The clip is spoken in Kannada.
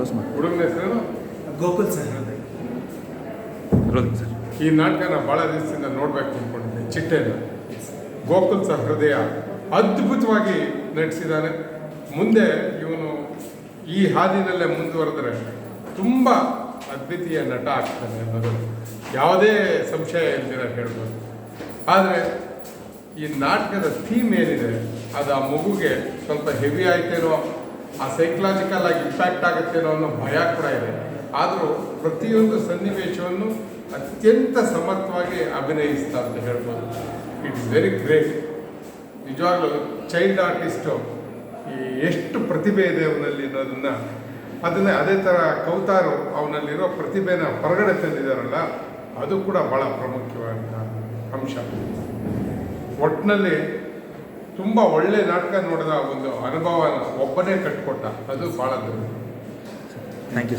ಕ್ಲೋಸ್ ಮಾಡಿ. ಹುಡುಗನ ಹೆಸರು ಗೋಕುಲ್ ಸರ್. ಹೃದಯ ಸರ್. ಈ ನಾಟಕನ ಭಾಳ ದಿವಸದಿಂದ ನೋಡಬೇಕು ಅಂದ್ಕೊಂಡಿದ್ದೆ ಚಿಟ್ಟೆನ. ಗೋಕುಲ್ ಸರ್ ಹೃದಯ ಅದ್ಭುತವಾಗಿ ನಟಿಸಿದ್ದಾನೆ ಮುಂದೆ ಇವನು ಈ ಹಾದಿನಲ್ಲೇ ಮುಂದುವರೆದ್ರೆ ತುಂಬ ಅದ್ವಿತೀಯ ನಟ ಆಗ್ತಾನೆ ಅನ್ನೋದು ಯಾವುದೇ ಸಂಶಯ ಇಲ್ದಿರ ಹೇಳ್ಬೋದು. ಆದರೆ ಈ ನಾಟಕದ ಥೀಮ್ ಏನಿದೆ ಅದು ಆ ಮಗುಗೆ ಸ್ವಲ್ಪ ಹೆವಿ ಆಯ್ತೇನೋ ಆ ಸೈಕಲಾಜಿಕಲ್ ಆಗಿ ಇಂಪ್ಯಾಕ್ಟ್ ಆಗುತ್ತೆ ಅನ್ನೋ ಭಯ ಕೂಡ ಇದೆ. ಆದರೂ ಪ್ರತಿಯೊಂದು ಸನ್ನಿವೇಶವನ್ನು ಅತ್ಯಂತ ಸಮರ್ಥವಾಗಿ ಅಭಿನಯಿಸ್ತಾ ಅಂತ ಹೇಳ್ಬೋದು. ಇಟ್ಸ್ ವೆರಿ ಗ್ರೇಟ್ ನಿಜವಾಗ್ಲೂ ಚೈಲ್ಡ್ ಆರ್ಟಿಸ್ಟು ಎಷ್ಟು ಪ್ರತಿಭೆ ಇದೆ ಅವನಲ್ಲಿ ಅನ್ನೋದನ್ನು, ಅದನ್ನೇ ಅದೇ ಥರ ಕೌತಾರು ಅವನಲ್ಲಿರೋ ಪ್ರತಿಭೆನ ಹೊರಗಡೆ ತಂದಿದ್ದಾರಲ್ಲ ಅದು ಕೂಡ ಭಾಳ ಪ್ರಾಮುಖ್ಯವಾದಂಥ ಅಂಶ. ಒಟ್ಟಿನಲ್ಲಿ ತುಂಬ ಒಳ್ಳೆ ನಾಟಕ ನೋಡಿದ ಒಂದು ಅನುಭವನ ಒಬ್ಬನೇ ಕಟ್ಕೊಟ್ಟ ಅದು ಭಾಳ ದೊಡ್ಡ ಥ್ಯಾಂಕ್ ಯು ಸರ್